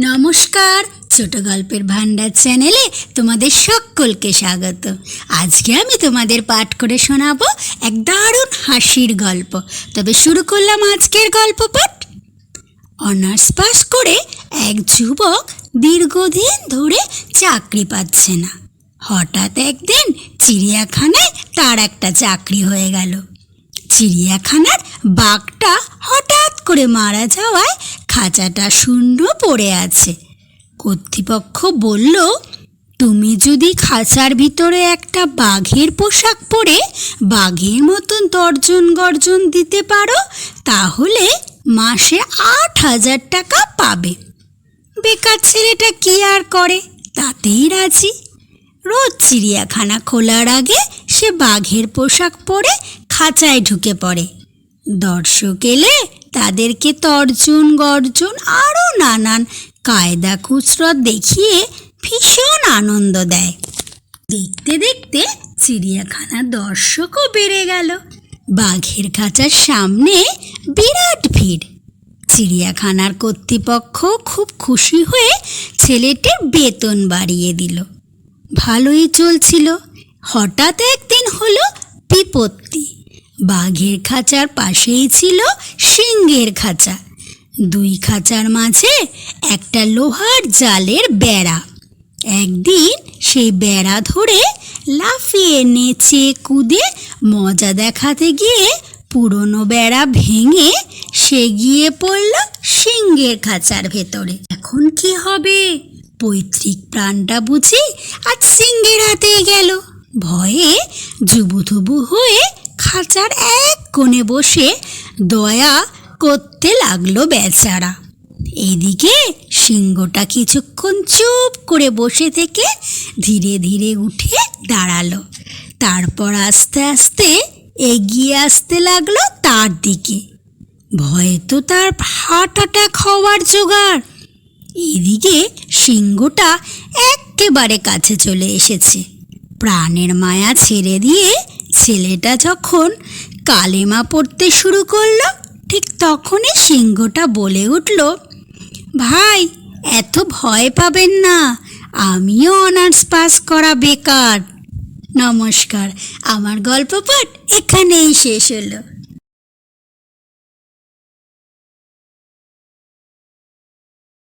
নমস্কার, ছোট গল্পের ভান্ডার চ্যানেলে তোমাদের সকলকে স্বাগত। আজকে আমি তোমাদের পাঠ করে শোনাবো এক দারুণ হাসির গল্প। তবে শুরু করলাম আজকের গল্প পাঠ। অনার্স পাস করে এক যুবক দীর্ঘদিন ধরে চাকরি পাচ্ছে না। হঠাৎ একদিন চিড়িয়াখানায় তার একটা চাকরি হয়ে গেল। চিড়িয়াখানার বাঘটা হঠাৎ করে মারা যাওয়ায় খাঁচাটা শূন্য পড়ে আছে। কর্তৃপক্ষ বলল, তুমি যদি খাঁচার ভিতরে একটা বাঘের পোশাক পরে বাঘের মতন তর্জন গর্জন দিতে পারো, তাহলে মাসে আট হাজার টাকা পাবে। বেকার ছেলেটা কি আর করে? তাতেই রাজি। রোজ চিড়িয়াখানা খোলার আগে সে বাঘের পোশাক পরে খাঁচায় ঢুকে পড়ে। দর্শক এলে তাদেরকে তর্জন, গর্জন আরও নানান কায়দা কুচরত দেখিয়ে ভীষণ আনন্দ দেয়। দেখতে দেখতে চিড়িয়াখানার দর্শকও বেড়ে গেল। বাঘের খাঁচার সামনে বিরাট ভিড়। চিড়িয়াখানার কর্তৃপক্ষ খুব খুশি হয়ে ছেলেটির বেতন বাড়িয়ে দিল। ভালোই চলছিল। হঠাৎ একদিন হলো বিপত্তি। বাঘের খাঁচার পাশেই ছিল সিংহের খাঁচা। দুই খাঁচার মাঝে একটা লোহার জালের বেড়া। একদিন সেই বেড়া ধরে লাফিয়ে নেচে কুদে মজা দেখাতে গিয়ে পুরনো বেড়া ভেঙে সে গিয়ে পড়ল সিংহের খাঁচার ভেতরে। এখন কি হবে? পৈতৃক প্রাণটা বুঝি আজ সিংহের হাতে গেল। ভয়ে জুবুথুবু হয়ে খাঁচার এক কোণে বসে দয়া করতে লাগল বেচারা। এদিকে সিংহটা কিছুক্ষণ চুপ করে বসে থেকে ধীরে ধীরে উঠে দাঁড়াল। তারপর আস্তে আস্তে এগিয়ে আসতে লাগল তার দিকে। ভয়ে তো তার হার্ট অ্যাটাক হওয়ার জোগাড়। এদিকে সিংহটা একেবারে কাছে চলে এসেছে। প্রাণের মায়া ছেড়ে দিয়ে ছেলেটা যখন কালেমা পড়তে শুরু করল, ঠিক তখনই সিংহটা বলে উঠল, ভাই, এত ভয় পাবেন না, আমিও অনার্স পাস করা বেকার। নমস্কার, আমার গল্প পাঠ এখানেই শেষ হলো।